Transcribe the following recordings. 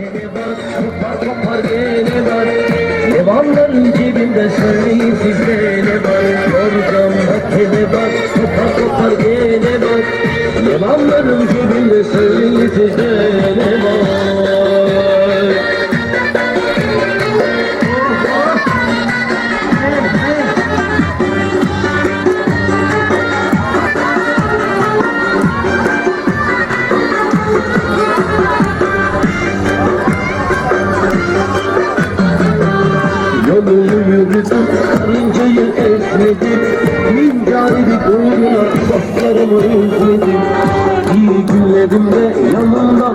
Bak Levanların cebinde söyleyin sizde ne var Yorgan bak. Gene bak, kopar kopar gene bak. Levanların cebinde söyleyin sizde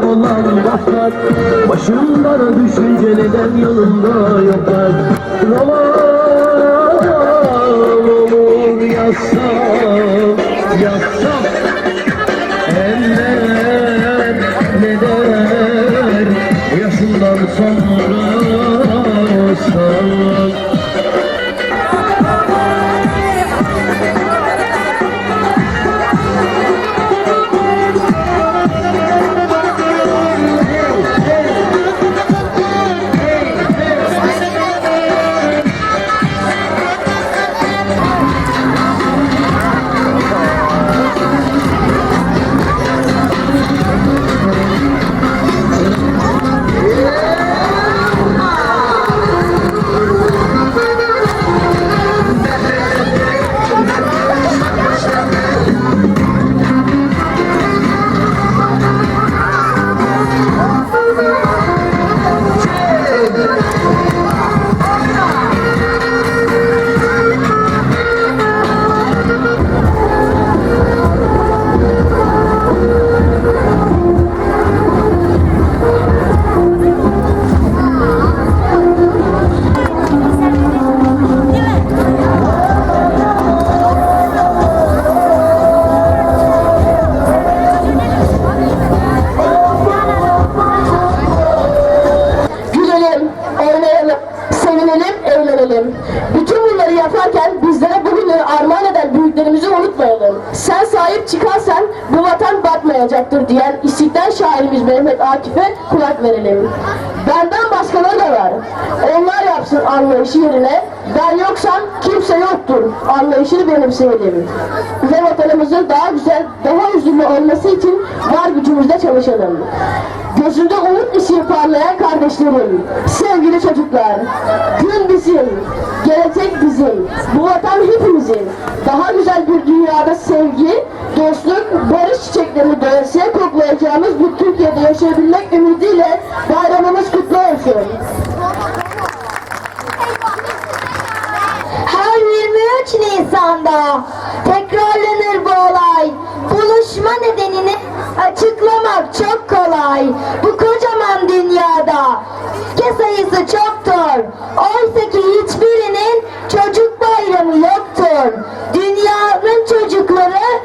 yanımda olan dostlar Başımdan düşünce neden yanımda yoklar? Roman olur yazsam, yazsam Eller ne der yaşından sonra olsam sahip çıkarsan bu vatan batmayacaktır diyen İstiklal şairimiz Mehmet Akif'e kulak verelim. Benden başkaları da var. Onlar yapsın anlayışı yerine ben yoksam kimse yoktur anlayışını benimseyelim. Ve vatanımızın daha güzel, daha huzurlu olması için var gücümüzle çalışalım. Gözünde umut ışığı parlayan kardeşlerim, sevgili çocuklar, gün bizim, gelecek bizim, bu vatan hepimizin. Daha güzel bir dünyada sevgi, dostluk, barış çiçeklerini doyasıya koklayacağımız bir Türkiye'de yaşayabilmek ümidiyle bayramımız kutlu olsun. Her 23 Nisan'da tekrarlanır bu olay. Buluşma nedenini açıklamak çok kolay. Bu kocaman dünyada ülke sayısı çoktur. Oysa ki hiçbirinin çocuk bayramı yoktur. Dünyanın çocukları